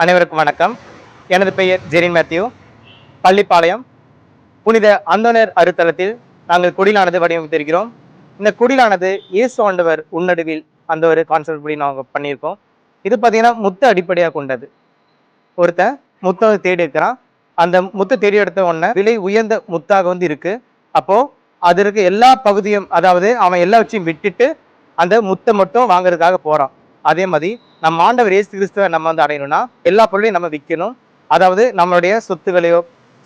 அனைவருக்கும் வணக்கம். எனது பெயர் ஜெரின் மேத்யூ. பள்ளிப்பாளையம் புனித அந்தனர் அருத்தலத்தில் நாங்கள் குடிலானது வடிவமைத்திருக்கிறோம். இந்த குடிலானது இயேசு ஆண்டவர் உன்னடுவில் அந்த ஒரு கான்செப்ட் படி நாங்கள் பண்ணியிருக்கோம். இது பார்த்தீங்கன்னா முத்து அடிப்படையாக கொண்டது. ஒருத்தன் முத்தை வந்து தேடி இருக்கிறான். அந்த முத்தை தேடி எடுத்த உடனே விலை உயர்ந்த முத்தாக வந்து இருக்குது அப்போது அது இருக்க எல்லா பகுதியும் அதாவது அவன் எல்லாவற்றையும் விட்டுட்டு அந்த முத்தை மட்டும் வாங்குறதுக்காக போகிறான் அதே மாதிரி நம்ம ஆண்டவர் இயேசு கிறிஸ்துவை நம்ம வந்து அடையணும்னா எல்லா பொருளையும் நம்ம விற்கணும். அதாவது நம்மளுடைய சொத்துகளையோ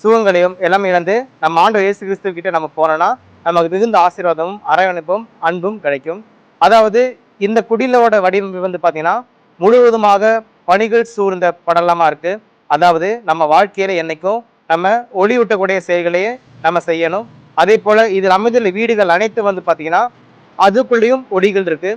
சுகங்களையும் எல்லாமே இழந்து நம்ம ஆண்டவர் இயேசு கிறிஸ்துவ கிட்ட நம்ம போனோம்னா நமக்கு மிகுந்த ஆசீர்வாதமும் அரவணைப்பும் அன்பும் கிடைக்கும். அதாவது இந்த குடிலோட வடிவமைப்பு வந்து பார்த்தீங்கன்னா முழுவதுமாக பணிகள் சூழ்ந்த படலமாக இருக்கு. அதாவது நம்ம வாழ்க்கையில என்னைக்கும் நம்ம ஒளியூட்டக்கூடிய செயல்களையே நம்ம செய்யணும். அதே போல இதில் அமைந்துள்ள வீடுகள் அனைத்து வந்து பார்த்தீங்கன்னா அதுக்குள்ளேயும் ஒளிகள் இருக்கு.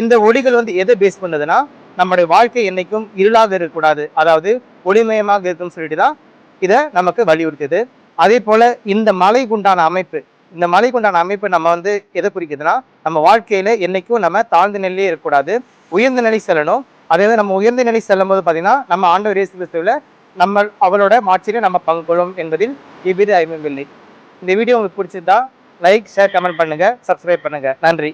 இந்த ஒளிகள் வந்து எதை பேஸ் பண்ணுதுன்னா நம்முடைய வாழ்க்கை என்னைக்கும் இருளாக இருக்கக்கூடாது. அதாவது ஒளிமயமாக இருக்கும்னு சொல்லிட்டு தான் இதை நமக்கு வலியுறுத்துது. அதே போல இந்த மலைக்குண்டான அமைப்பு இந்த மலைக்குண்டான அமைப்பு நம்ம வந்து எதை குறிக்குதுன்னா நம்ம வாழ்க்கையில என்னைக்கும் நம்ம தாழ்ந்த நிலையே இருக்கக்கூடாது. உயர்ந்த நிலை செல்லணும். அதே நம்ம உயர்ந்த நிலை செல்லும் போது பார்த்தீங்கன்னா நம்ம ஆண்டவர் இயேசு கிறிஸ்துவில் நம்ம அவளோட மாற்றிலே நம்ம பங்கு கொள்ளும் என்பதில் இவ்வித இல்லை. இந்த வீடியோ உங்களுக்கு பிடிச்சிருந்தா லைக் ஷேர் கமெண்ட் பண்ணுங்க சப்ஸ்கிரைப் பண்ணுங்க. நன்றி.